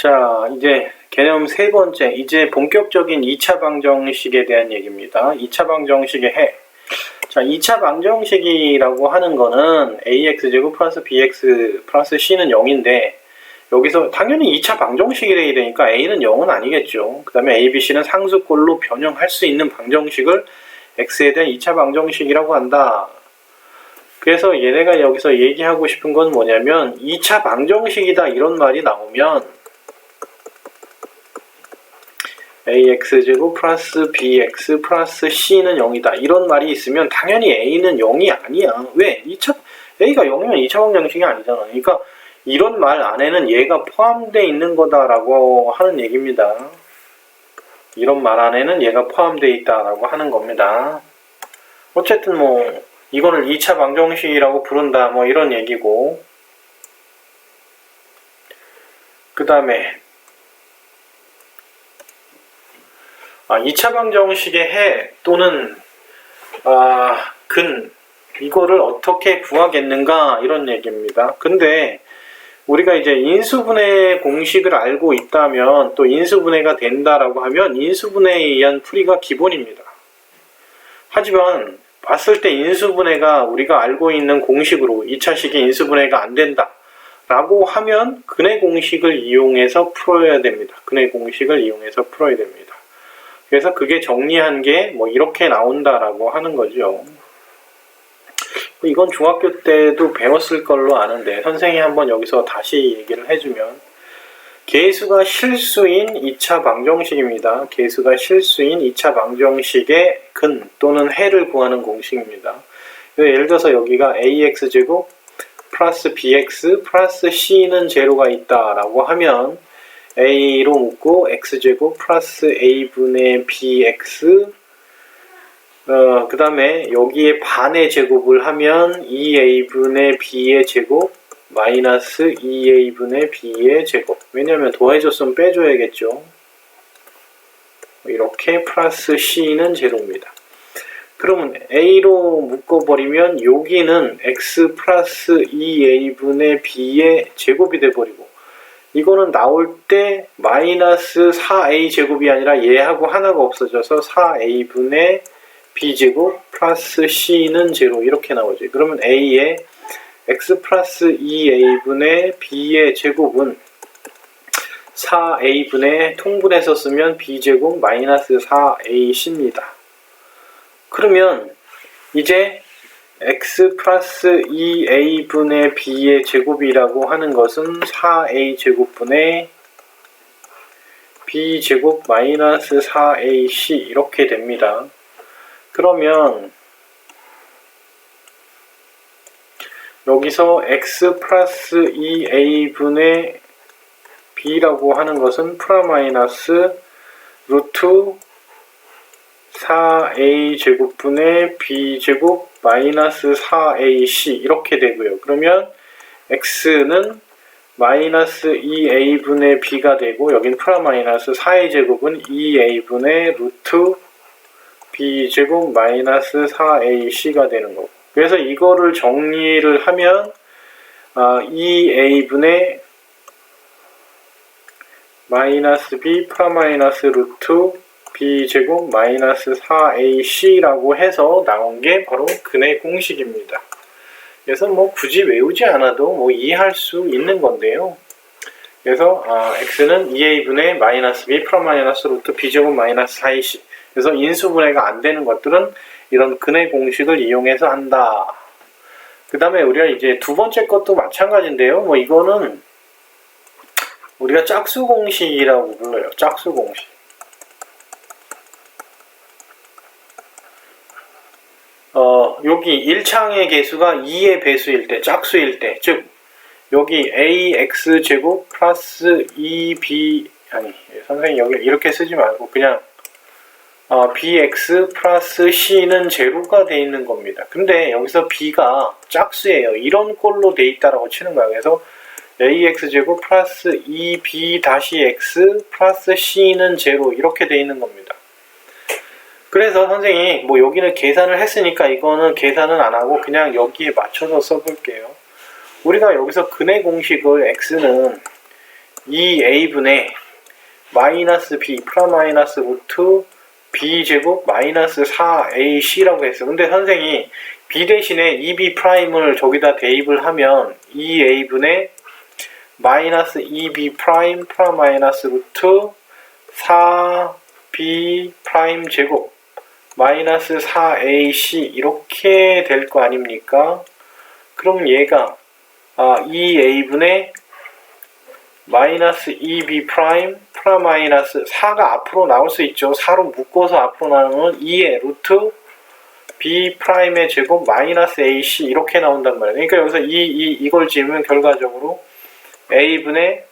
자, 이제 개념 세 번째, 이제 본격적인 2차 방정식에 대한 얘기입니다. 2차 방정식의 해. 자, 2차 방정식이라고 하는 거는 ax제곱 플러스 bx 플러스 c는 0인데, 여기서 당연히 2차 방정식이래야 되니까 a는 0은 아니겠죠. 그 다음에 a, b, c는 상수꼴로 변형할 수 있는 방정식을 x에 대한 2차 방정식이라고 한다. 그래서 얘네가 여기서 얘기하고 싶은 건 뭐냐면 2차 방정식이다 이런 말이 나오면 ax제곱 플러스 bx 플러스 c는 0이다. 이런 말이 있으면 당연히 a는 0이 아니야. 왜? 2차, a가 0이면 2차 방정식이 아니잖아. 그러니까 이런 말 안에는 얘가 포함되어 있는 거다라고 하는 얘기입니다. 이런 말 안에는 얘가 포함되어 있다라고 하는 겁니다. 어쨌든 뭐 이거를 2차 방정식이라고 부른다 뭐 이런 얘기고 그 다음에 아, 2차 방정식의 해 또는 아, 근 이거를 어떻게 구하겠는가 이런 얘기입니다. 근데 우리가 이제 인수분해 공식을 알고 있다면 또 인수분해가 된다라고 하면 인수분해에 의한 풀이가 기본입니다. 하지만 봤을 때 인수분해가 우리가 알고 있는 공식으로 2차식의 인수분해가 안 된다. 라고 하면 근해 공식을 이용해서 풀어야 됩니다. 근해 공식을 이용해서 풀어야 됩니다. 그래서 그게 정리한 게 뭐 이렇게 나온다라고 하는 거죠. 이건 중학교 때도 배웠을 걸로 아는데 선생이 한번 여기서 다시 얘기를 해주면 개수가 실수인 2차 방정식입니다. 개수가 실수인 2차 방정식의 근 또는 해를 구하는 공식입니다. 예를 들어서 여기가 ax제곱 플러스 bx 플러스 c는 제로가 있다라고 하면 a로 묶고 x제곱 플러스 a분의 bx 어, 그 다음에 여기에 반의 제곱을 하면 2a분의 b의 제곱 마이너스 2a분의 b의 제곱. 왜냐면 더해줬으면 빼줘야겠죠. 이렇게 플러스 c는 제로입니다. 그러면 a로 묶어버리면 여기는 x 플러스 2a분의 b의 제곱이 돼버리고 이거는 나올 때 마이너스 4a 제곱이 아니라 얘하고 하나가 없어져서 4a분의 b제곱 플러스 c는 제로 이렇게 나오지. 그러면 a의 x 플러스 2a분의 b의 제곱은 4a분의 통분해서 쓰면 b제곱 마이너스 4ac입니다. 그러면 이제 x 플러스 2a분의 b의 제곱이라고 하는 것은 4a 제곱분의 b제곱 마이너스 4ac 이렇게 됩니다. 그러면 여기서 x 플러스 2a분의 b라고 하는 것은 프라마이너스 루트 4a 제곱분의 b제곱 마이너스 4ac 이렇게 되고요. 그러면 x는 마이너스 2a분의 b가 되고 여긴 프라마이너스 4a 제곱은 2a분의 루트 b제곱 마이너스 4ac가 되는 거고 그래서 이거를 정리를 하면 아, 2a분의 마이너스 b 프라마이너스 루트 b제곱 마이너스 4ac라고 해서 나온 게 바로 근의 공식입니다. 그래서 뭐 굳이 외우지 않아도 뭐 이해할 수 있는 건데요. 그래서 아, x는 2a분의 마이너스 b 프라마이너스 루트 b제곱 마이너스 4ac 그래서 인수분해가 안 되는 것들은 이런 근의 공식을 이용해서 한다. 그 다음에 우리가 이제 두 번째 것도 마찬가지인데요. 뭐 이거는 우리가 짝수 공식이라고 불러요. 짝수 공식. 어, 여기 1창의 개수가 2의 배수일 때, 짝수일 때, 즉, 여기 ax 제곱 플러스 2b, 아니, 선생님 여기 이렇게 쓰지 말고 그냥 어, bx 플러스 c는 제로가 돼 있는 겁니다. 근데 여기서 b가 짝수예요. 이런 꼴로 돼 있다라고 치는 거예요. 그래서 ax 제곱 플러스 2b 다시 x 플러스 c는 제로 이렇게 돼 있는 겁니다. 그래서 선생님이 뭐 여기는 계산을 했으니까 이거는 계산은 안 하고 그냥 여기에 맞춰서 써볼게요. 우리가 여기서 근의 공식을 x는 2a분의 마이너스 b 플러스 마이너스 루트 b 제곱 마이너스 4ac라고 했어. 근데 선생이 b 대신에 2b 프라임을 저기다 대입을 하면 2a분의 마이너스 2b 프라임 플러스 마이너스 루트 4b 프라임 제곱 마이너스 4ac 이렇게 될 거 아닙니까? 그럼 얘가 아, 2a분의 마이너스 2b 프라임 플라 마이너스 4가 앞으로 나올 수 있죠. 4로 묶어서 앞으로 나오면 2의 루트 b 프라임의 제곱 마이너스 ac 이렇게 나온단 말이에요. 그러니까 여기서 이, 이, 이걸 지으면 결과적으로 a분의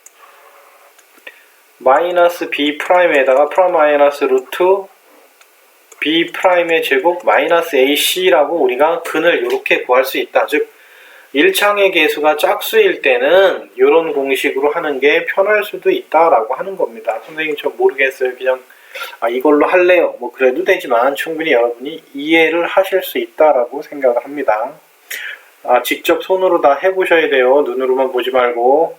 마이너스 b 프라임에다가 플라 마이너스 루트 b 프라임의 제곱 마이너스 ac라고 우리가 근을 이렇게 구할 수 있다. 즉 1창의 개수가 짝수일 때는 이런 공식으로 하는 게 편할 수도 있다라고 하는 겁니다. 선생님 저 모르겠어요. 그냥 아, 이걸로 할래요. 뭐 그래도 되지만 충분히 여러분이 이해를 하실 수 있다라고 생각을 합니다. 아, 직접 손으로 다 해보셔야 돼요. 눈으로만 보지 말고.